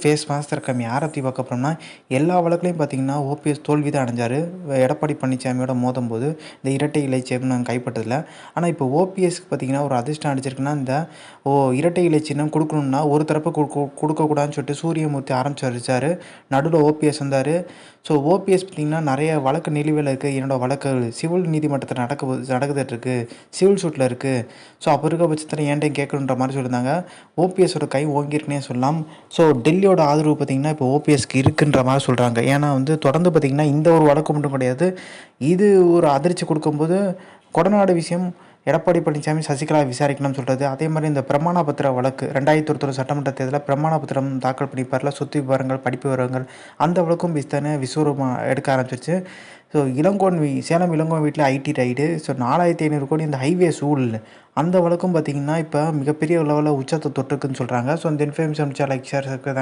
Face master கம்மி யாரை பற்றி பார்க்க போகிறோம்னா எல்லா வழக்குலையும் பார்த்தீங்கன்னா ஓபிஎஸ் தோல்வி தான் அடைஞ்சார். எடப்பாடி பழனிசாமியோட மோதும்போது இந்த இரட்டை இலை சின்னம் கைப்பற்றதில்ல. ஆனால் இப்போ ஓபிஎஸ்க்கு பார்த்தீங்கன்னா ஒரு அதிர்ஷ்டம் அடிச்சிருக்குன்னா இந்த ஓ இரட்டை இலை சின்னம் கொடுக்கணும்னா ஒரு தரப்பு கொடுக்கக்கூடாதுன்னு சொல்லிட்டு சூரியமூர்த்தி ஆரம்பிச்சு நடுவில் ஓபிஎஸ் வந்தார். ஸோ ஓபிஎஸ் பார்த்திங்கன்னா நிறைய வழக்கு நிலுவையில் இருக்குது என்னோடய வழக்கு சிவில் நீதிமன்றத்தில் நடக்க நடக்குதுட்டு இருக்குது சிவில் சூட்டில் இருக்குது ஸோ அப்போ இருக்க பட்சத்தில் ஏன்டையும் கேட்கணுன்ற மாதிரி சொல்லியிருந்தாங்க. ஓபிஎஸோட கை ஓங்கியிருக்குனே சொல்லலாம். ஸோ டெல்லியோட ஆதரவு பார்த்திங்கன்னா இப்போ ஓபிஎஸ்க்கு இருக்குன்ற மாதிரி சொல்கிறாங்க ஏன்னா வந்து தொடர்ந்து பார்த்திங்கன்னா இந்த ஒரு வழக்கு மட்டும் கிடையாது. இது ஒரு அதிர்ச்சி கொடுக்கும்போது கொடநாடு விஷயம் எடப்பாடி பழனிசாமி சசிகலா விசாரிக்கணும்னு சொல்கிறது அதே மாதிரி இந்த பிரமாண பத்திர வழக்கு ரெண்டாயிரத்தி ஒருத்தர் சட்டமன்ற தேர்தலில் பிரமாண பத்திரம் தாக்கல் பண்ணிப்பார்ல. சொத்து விவரங்கள் படிப்பு விவரங்கள் அந்த வழக்கும் பிஸ்தானே விஸ்வரூபமாக எடுக்க ஆரம்பிச்சிருச்சு. ஸோ இளங்கோன் வீ சேலம் இளங்கோன் வீட்டில் ஐடி ரைடு ஸோ நாலாயிரத்தி ஐநூறு கோடி இந்த ஹைவே சூழல். அந்த வழக்கும் பார்த்திங்கன்னா இப்போ மிகப்பெரிய லெவலில் உச்சத்தை தொட்டுருக்குன்னு சொல்கிறாங்க ஸோ இந்த இன்ஃபர்மேஷன் லைக் ஷேர்